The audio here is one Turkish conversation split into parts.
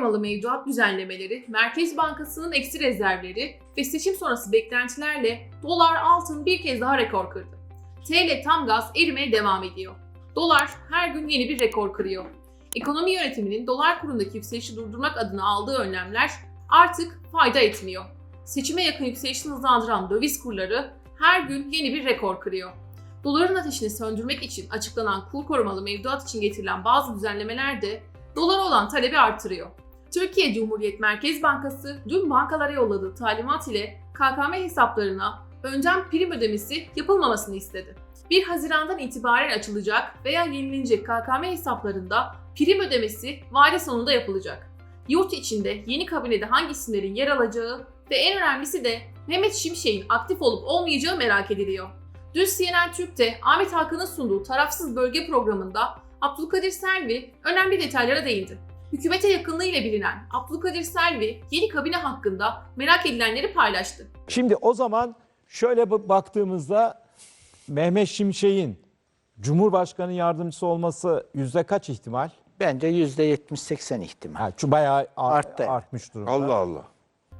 korumalı mevduat düzenlemeleri, Merkez Bankası'nın eksi rezervleri ve seçim sonrası beklentilerle dolar altın bir kez daha rekor kırdı. TL tam gaz erimeye devam ediyor. Dolar her gün yeni bir rekor kırıyor. Ekonomi yönetiminin dolar kurundaki yükselişi durdurmak adına aldığı önlemler artık fayda etmiyor. Seçime yakın yükselişini hızlandıran döviz kurları her gün yeni bir rekor kırıyor. Doların ateşini söndürmek için açıklanan kur korumalı mevduat için getirilen bazı düzenlemeler de dolara olan talebi artırıyor. Türkiye Cumhuriyet Merkez Bankası dün bankalara yolladığı talimat ile KKM hesaplarına önceden prim ödemesi yapılmamasını istedi. 1 Haziran'dan itibaren açılacak veya yenilenecek KKM hesaplarında prim ödemesi vade sonunda yapılacak. Yurt içinde yeni kabinede hangi isimlerin yer alacağı ve en önemlisi de Mehmet Şimşek'in aktif olup olmayacağı merak ediliyor. Dün CNN Türk'te Ahmet Hakan'ın sunduğu tarafsız bölge programında Abdülkadir Selvi önemli detaylara değindi. Hükümete yakınlığı ile bilinen Abdülkadir Selvi yeni kabine hakkında merak edilenleri paylaştı. Şimdi o zaman şöyle baktığımızda Mehmet Şimşek'in Cumhurbaşkanı yardımcısı olması yüzde kaç ihtimal? Bence %70-80 ihtimal. Ha, şu bayağı Arttı. artmış durumda. Allah Allah.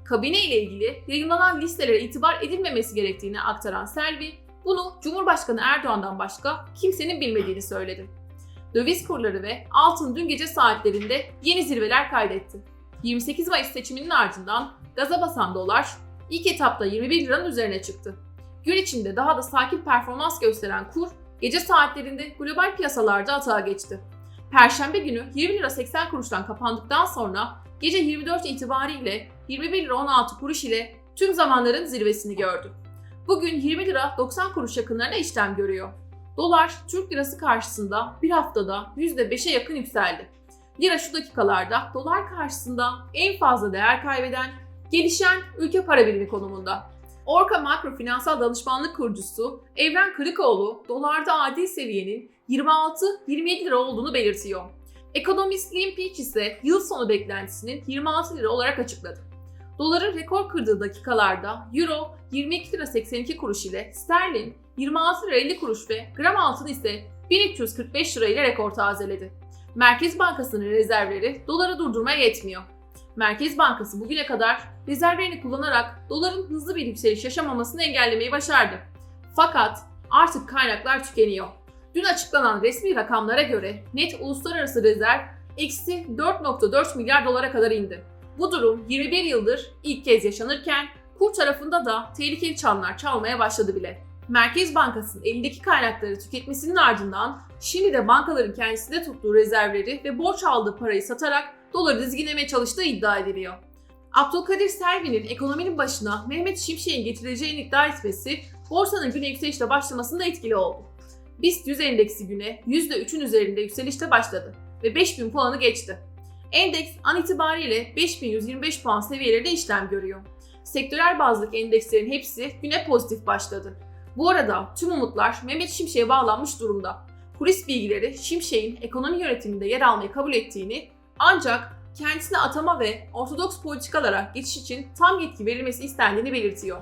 Kabine ile ilgili yayınlanan listelere itibar edilmemesi gerektiğini aktaran Selvi, bunu Cumhurbaşkanı Erdoğan'dan başka kimsenin bilmediğini söyledi. Döviz kurları ve altın dün gece saatlerinde yeni zirveler kaydetti. 28 Mayıs seçiminin ardından gaza basan dolar ilk etapta 21 liranın üzerine çıktı. Gün içinde daha da sakin performans gösteren kur gece saatlerinde global piyasalarda atağa geçti. Perşembe günü 20 lira 80 kuruştan kapandıktan sonra gece 24 itibariyle 21 lira 16 kuruş ile tüm zamanların zirvesini gördü. Bugün 20 lira 90 kuruş yakınlarına işlem görüyor. Dolar Türk lirası karşısında bir haftada %5'e yakın yükseldi. Lira şu dakikalarda dolar karşısında en fazla değer kaybeden gelişen ülke para birimi konumunda. Orka Makro Finansal Danışmanlık kurucusu Evren Kırıkoğlu dolarda adil seviyenin 26-27 lira olduğunu belirtiyor. Ekonomist Liam Peach ise yıl sonu beklentisinin 26 lira olarak açıkladı. Doların rekor kırdığı dakikalarda Euro 22 lira 82 kuruş ile sterlin 26 lira 50 kuruş ve gram altın ise 1345 lira ile rekor tazeledi. Merkez Bankası'nın rezervleri doları durdurmaya yetmiyor. Merkez Bankası bugüne kadar rezervlerini kullanarak doların hızlı bir yükseliş yaşamamasını engellemeyi başardı. Fakat artık kaynaklar tükeniyor. Dün açıklanan resmi rakamlara göre net uluslararası rezerv eksi 4.4 milyar dolara kadar indi. Bu durum 21 yıldır ilk kez yaşanırken kur tarafında da tehlikeli çanlar çalmaya başladı bile. Merkez Bankası'nın elindeki kaynakları tüketmesinin ardından şimdi de bankaların kendisinde tuttuğu rezervleri ve borç aldığı parayı satarak doları dizginlemeye çalıştığı iddia ediliyor. Abdülkadir Selvi'nin ekonominin başına Mehmet Şimşek'in getireceğini iddia etmesi borsanın güne yükselişle başlamasında etkili oldu. BIST 100 endeksi güne %3'ün üzerinde yükselişte başladı ve 5000 puanı geçti. Endeks an itibariyle 5125 puan seviyelerinde işlem görüyor. Sektörel bazlık endekslerin hepsi güne pozitif başladı. Bu arada tüm umutlar Mehmet Şimşek'e bağlanmış durumda. Kulis bilgileri Şimşek'in ekonomi yönetiminde yer almayı kabul ettiğini ancak kendisine atama ve ortodoks politikalara geçiş için tam yetki verilmesi istendiğini belirtiyor.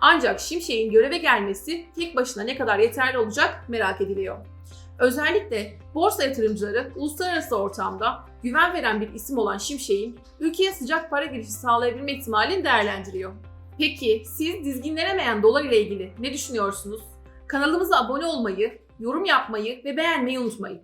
Ancak Şimşek'in göreve gelmesi tek başına ne kadar yeterli olacak merak ediliyor. Özellikle borsa yatırımcıları uluslararası ortamda güven veren bir isim olan Şimşek'in ülkeye sıcak para girişi sağlayabilme ihtimalini değerlendiriyor. Peki siz dizginlenemeyen dolar ile ilgili ne düşünüyorsunuz? Kanalımıza abone olmayı, yorum yapmayı ve beğenmeyi unutmayın.